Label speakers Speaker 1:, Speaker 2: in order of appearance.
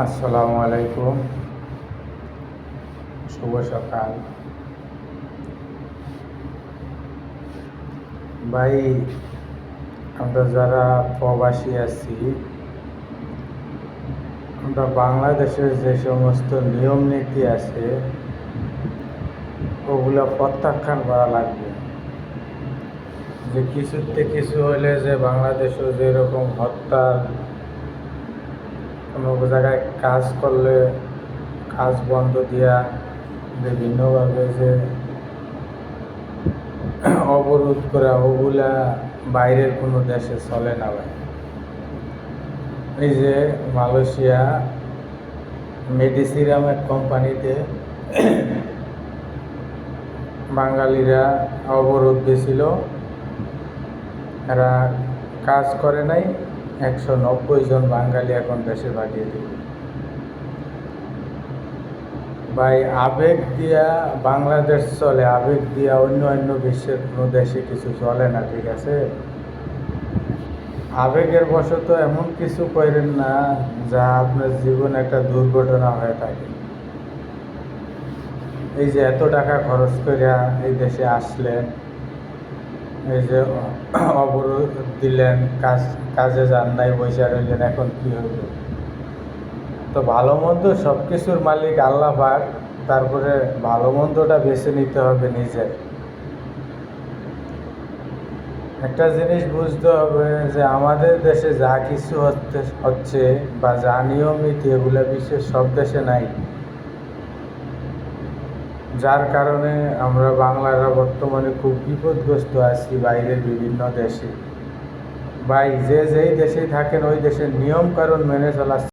Speaker 1: আসসালামু আলাইকুম। শুভ সকাল। ভাই, আমরা যারা প্রবাসী আছি, আমরা বাংলাদেশের যে সমস্ত নিয়ম নীতি আছে, ওগুলো প্রত্যাখ্যান করা লাগবে। যে কিছুতে কিছু হলে যে বাংলাদেশও যেরকম হত্যার কোনো জায়গায় কাজ করলে কাজ বন্ধ দিয়া বিভিন্নভাবে যে অবরোধ করা ওগুলা বাইরের কোনো দেশে চলে না ভাই। এই যে মালয়েশিয়া, মেডিসিরাম এক কোম্পানিতে বাঙালিরা অবরোধ দিয়েছিল এরা কাজ করে নাই। একশো নব্বই জন বাঙালি এখন দেশে পাঠিয়ে দিল। ভাই, আবেগ দিয়া বাংলাদেশ চলে, আবেগ দিয়া অন্য অন্য বিশ্বের কোনো দেশে কিছু চলে না, ঠিক আছে? আবেগের বশত এমন কিছু করেন না, যা আপনার জীবনে একটা দুর্ঘটনা হয়ে থাকে। এই যে এত টাকা খরচ করিয়া এই দেশে আসলেন এই যে, অবরোধ দিলেন, কাজ, কাজে যান নাই বৈশা রইলেন, এখন কি হইল তো ভালো মন্দ সব কিছুর মালিক আল্লাহ পাক, তারপরে ভালো মন্দটা বেছে নিতে হবে নিজের একটা জিনিস বুঝতে হবে যে, আমাদের দেশে যা কিছু হচ্ছে হচ্ছে বা যা নিয়ম নীতি এগুলো বিশ্বের সব দেশে নাই যার কারণে আমরা বাংলারা বর্তমানে খুব বিপদগ্রস্ত আছি বাইরের বিভিন্ন দেশে। বাই যে যেই দেশেই থাকেন, ওই দেশের নিয়ম কারণ মেনে চলার